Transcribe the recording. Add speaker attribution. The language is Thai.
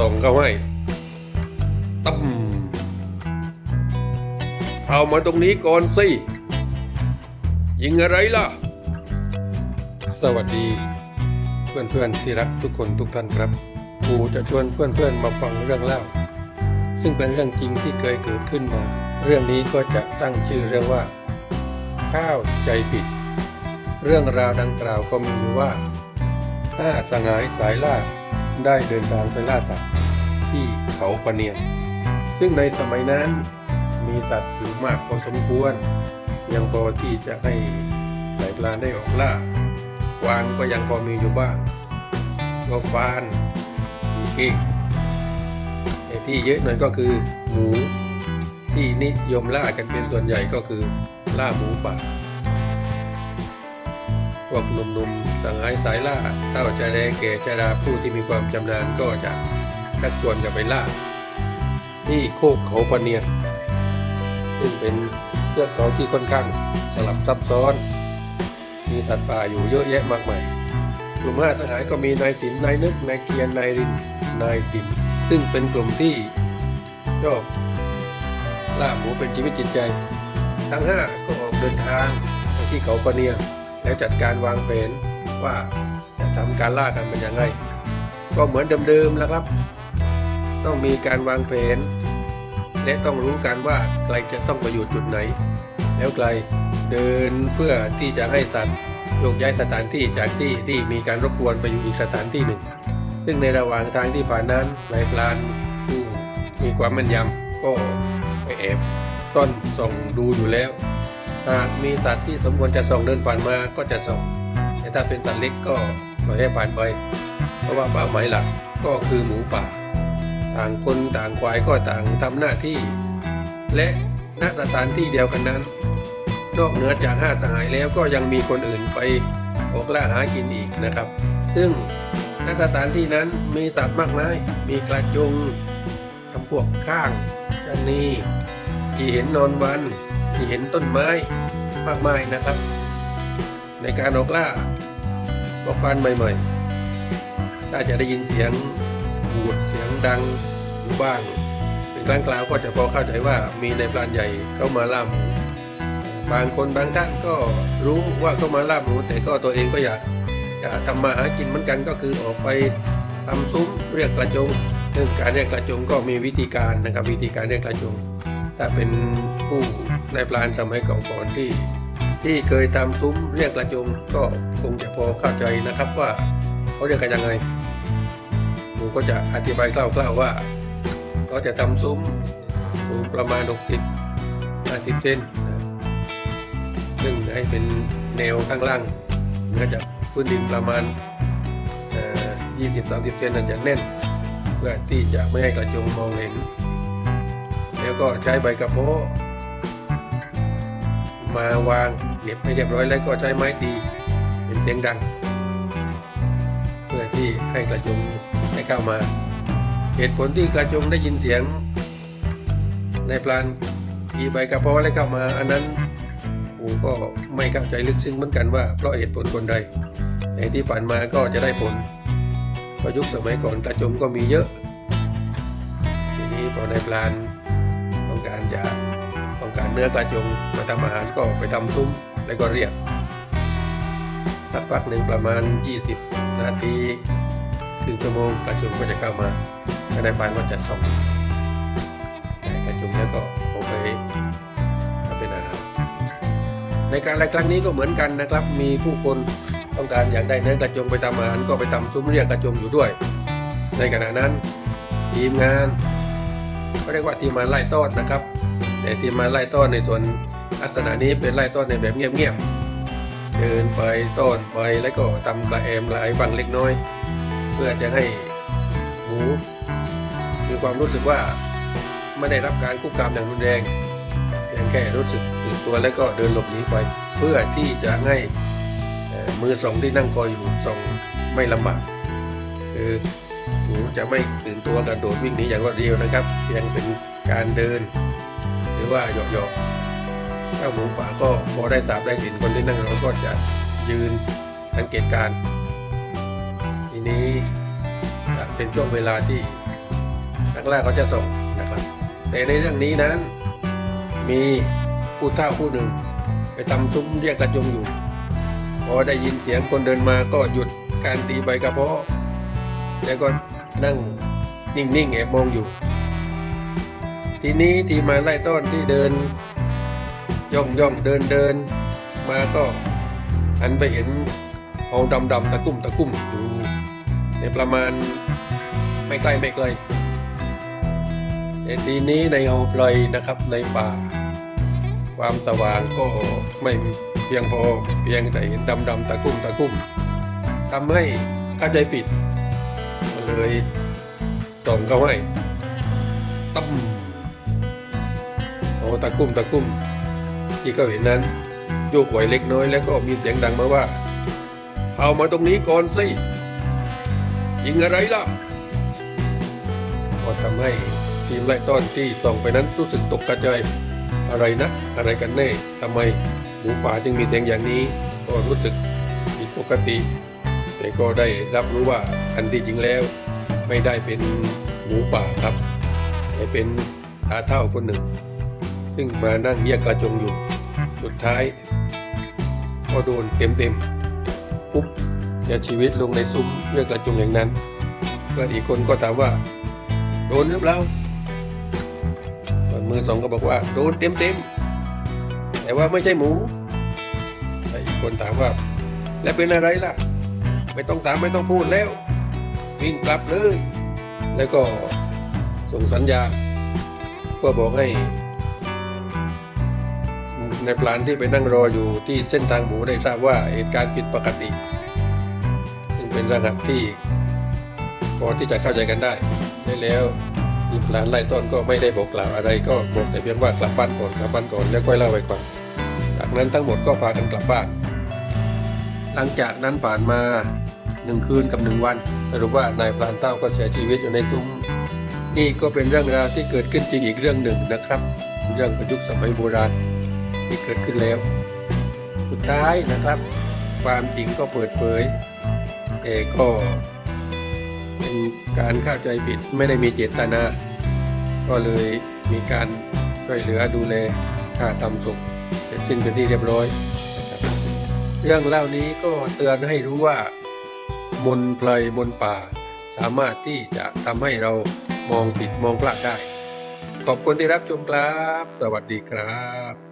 Speaker 1: ส่องเข้าให้ตั้มเอามาตรงนี้ก่อนสิ ยิงอะไรล่ะ สวัสดี เพื่อนๆที่รักทุกคนทุกท่านครับกูจะชวนเพื่อนๆมาฟังเรื่องเล่า ซึ่งเป็นเรื่องจริงที่เคยเกิดขึ้นมา เรื่องนี้ก็จะตั้งชื่อเรื่องว่า ข้าวใจผิด เรื่องราวดังกล่าวก็มีอยู่ว่าห้าสหายสายล่า ได้เดินทางไปล่าสัตว์ที่เขาปะเนียนซึ่งในสมัยนั้นมีสัตว์อยู่มากพอสมควรยังพอที่จะให้สายปลาได้ออกล่ากวางก็ยังพอมีอยู่บ้างก็ฟานมีเก้งแต่ที่เยอะหน่อยก็คือหมูที่นิยมล่ากันเป็นส่วนใหญ่ก็คือล่าหมูป่า พวกหนุ่มๆสังหายสายล่าเต้าจะแดแก่ชราผู้ที่มีความชำนาญก็จะชักชวนกันไปล่า ที่โคกเขาปะเนียนซึ่งเป็นเทือกเขาที่ค่อนข้างสลับซับซ้อน มีสัตว์ป่าอยู่เยอะแยะมากมายกลุ่มห้าสหายก็มีนายสินนายนึกนายเกียรนายรินนายสินซึ่งเป็นกลุ่มที่ชอบล่าหมูเป็นชีวิตจิตใจ ทั้งห้าก็ออกเดินทางไปที่เขาปะเนียน แล้วจัดการวางแผนว่าจะทำการล่ากันเป็นยังไงก็เหมือนเดิมๆแล้วครับ ต้องมีการวางแผน และต้องรู้กันว่าใครจะต้องไปอยู่จุดไหน แล้วใครเดินเพื่อที่จะให้สัตว์โยกย้ายสถานที่จากที่ที่มีการรบกวนไปอยู่อีกสถานที่หนึ่ง ซึ่งในระหว่างทางที่ผ่านนั้นนายพลานผู้มีความแม่นยำก็ไปแอบซ่อนส่องดูอยู่แล้ว หากมีสัตว์ที่สมควรจะส่องเดินผ่านมาก็จะส่องแต่ถ้าเป็นสัตว์เล็กก็ปล่อยให้ผ่านไป เพราะว่าเป้าหมายหลักก็คือหมูป่า ต่างคนต่างควายก็ต่างทำหน้าที่ และณสถานที่เดียวกันนั้น นอกเหนือจากห้าสหายแล้วก็ยังมีคนอื่นไปออกล่าหากินอีกนะครับ ซึ่งณสถานที่นั้นมีสัตว์มากมายมีกระจงทำพวกข้างจันนีที่เห็นนอนวัน ที่เห็นต้นไม้มากมายนะครับ ในการออกล่าพวกฟันใหม่ๆถ้าจะได้ยินเสียงบูดเสียงดังอยู่บ้างเป็นครั้งคราวก็จะพอเข้าใจว่ามีในพรานใหญ่เข้ามาล่าหมูบางคนบางท่านก็รู้ว่าเข้ามาล่าหมูแต่ก็ตัวเองก็อยากจะทำมาหากินเหมือนกันก็คือออกไปทำซุ้มเรียกกระจงซึ่องการเรียกกระจงก็มีวิธีการนะครับวิธีการเรียกกระจงถ้าเป็นผู้ ในปลานสมัยเก่าก่อนที่ ที่เคยทำซุ้มเรียกกระจงก็คงจะพอเข้าใจนะครับว่าเขาเรียกกันยังไงผมก็จะอธิบายคร่าวๆว่าเขาจะทำซุ้มสูงประมาณ 60 50เซนซึ่งให้เป็นแนวข้างล่างเนือจากพื้นดินประมาณ20-30เซนนั่นจะแน่นเพื่อที่จะไม่ให้กระจงมองเห็น แล้วก็ใช้ใบกระโพ มาวางเก็บให้เรียบร้อยแล้วก็ใช้ไม้ตีเป็นเสียงดัง เพื่อที่ให้กระจงให้เข้ามา เหตุผลที่กระจงได้ยินเสียง ในพลานตีใบกระโพาะแล้วเข้ามา อันนั้นผมก็ไม่เข้าใจลึกซึ้งเหมือนกันว่าเพราะเหตุผลคนใดแต่ที่ผ่านมาก็จะได้ผลเพราะยุคสมัยก่อนกระจงก็มีเยอะ ทีนี้พอในพลานต้องการจะต้องกา เนื้อกระจงมาทำอาหารก็ไปทำซุ้มแล้วก็เรียกสักพักหนึ่งประมาณ 20 นาทีถึงชั่วโมงกระจงก็จะเข้ามาถ้าในพลานก็จะส่องกระจงแล้วก็เอาไปทำเป็นอาหารในการรายครั้งนี้ก็เหมือนกันนะครับ มีผู้คนต้องการอยากได้เนื้อกระจงไปทำอาหารก็ไปทำซุ้มเรียกกระจงอยู่ด้วย ในขณะนั้นทีมงานก็เรียกว่าทีมงานไล่ต้อนนะครับ แต่ที่มาไล่ต้อนในส่วนลักษณะนี้เป็นไล่ต้อนในแบบเงียบๆเดินไปต้อนไปแล้วก็ทำกระแอมหลายบังเล็กน้อย เพื่อจะให้หมูมีความรู้สึกว่าไม่ได้รับการคุกคามอย่างรุนแรงเพียงแค่รู้สึกตื่นตัวแล้วก็เดินหลบหนีไป เพื่อที่จะให้มือสองที่นั่งคอยอยู่สองไม่ลำบากคือหนูจะไม่ตื่นตัวกระโดดวิ่งหนีอย่างรวดเร็วนะครับเพียงเป็นการเดินือว่าหยาะๆเจ้าหมูป่าก็พอได้ทราบได้เห็นคนที่นั่งรอก็จะยืนสังเกตการทีนี้เป็นช่วงเวลาที่างล่าเขาจะส่งนะครับแต่ในเรื่องนี้นั้น มีผู้เฒ่าผู้หนึ่ง ไปทำซุ้มเรียกกระจงอยู่ พอได้ยินเสียงคนเดินมาก็หยุดการตีใบกระเพาะ แล้วก็นั่งนิ่งๆแอบมองอยู่ ทีนี้ที่มาไล่ต้นที่เดิน ย่องย่องเดินเดิน มาก็หันไปเห็นเอาดำดำตะคุ่มตะคุ่มอยู่ในประมาณไม่ใกล้ไม่ไกลแต่ทีนี้ในเอาปลอยนะครับในป่า ความสว่างก็ไม่เพียงพอเพียงแต่เห็นดำดำตะคุ่มตะคุ่มทำให้เข้าใจผิดก็เลยส่งเขาให้ตั้ม ตะคุ่มตะคุ่มที่เขาเห็นนั้นโยกไหวเล็กน้อยแล้วก็มีเสียงดังมาว่าเอามาตรงนี้ก่อนสิยิงอะไรล่ะก็ทำให้ทีมไล่ต้อนที่ส่องไปนั้นรู้สึกตกกระจายอะไรนะ อะไรกันแน่ทำไมหมูป่าจึงมีเสียงอย่างนี้ ก็รู้สึกผิดปกติ แต่ก็ได้รับรู้ว่าอันที่จริงแล้ว ไม่ได้เป็นหมูป่าครับ แต่เป็นตาเท่าคนหนึ่ง ซึ่งมานั่งเยียกกระจงอยู่ สุดท้าย ก็โดนเต็มเต็มๆปุ๊บเสียชีวิตลงในซุ้มเรียกกระจงอย่างนั้นเพื่อนอีกคนก็ถามว่า โดนหรือเปล่าส่วนมือสองก็บอกว่าโดนเต็มเต็มๆแต่ว่าไม่ใช่หมูแต่อีกคนถามว่า แล้วเป็นอะไรล่ะ ไม่ต้องถามไม่ต้องพูดแล้ว วิ่งกลับเลย แล้วก็ส่งสัญญาณก็บอกให้ ในปลานที่ไปนั่งรออยู่ที่เส้นทางหมูได้ทราบว่าเหตุการณ์ผิดปกติ ซึ่งเป็นรหัสที่พอที่จะเข้าใจกันได้ได้แล้วทีมปลานไล่ต้นก็ไม่ได้บอกกล่าวอะไรก็บอกแต่เพียงว่ากลับบ้านก่อนกลับบ้านก่อนแล้วค่อยเล่าไปก่อนจากนั้นทั้งหมดก็พากันกลับบ้าน หลังจากนั้นผ่านมาหนึ่งคืนกับหนึ่งวันสรุปว่านายพรานเต้าก็เสียชีวิตอยู่ในซุ้มนี่ก็เป็นเรื่องราวที่เกิดขึ้นจริงอีกเรื่องหนึ่งนะครับ เรื่องประยุกต์สมัยโบราณ ที่เกิดขึ้นแล้ว สุดท้ายนะครับ ความจริงก็เปิดเผยแต่ก็เป็นการเข้าใจผิดไม่ได้มีเจตนา ก็เลยมีการช่วยเหลือดูแลค่าทำศพเสร็จสิ้นเป็นที่เรียบร้อย เรื่องเล่านี้ก็เตือนให้รู้ว่า บนไพรบนป่า สามารถที่จะทำให้เรามองผิดมองพลาดได้ ขอบคุณที่รับชมครับ สวัสดีครับ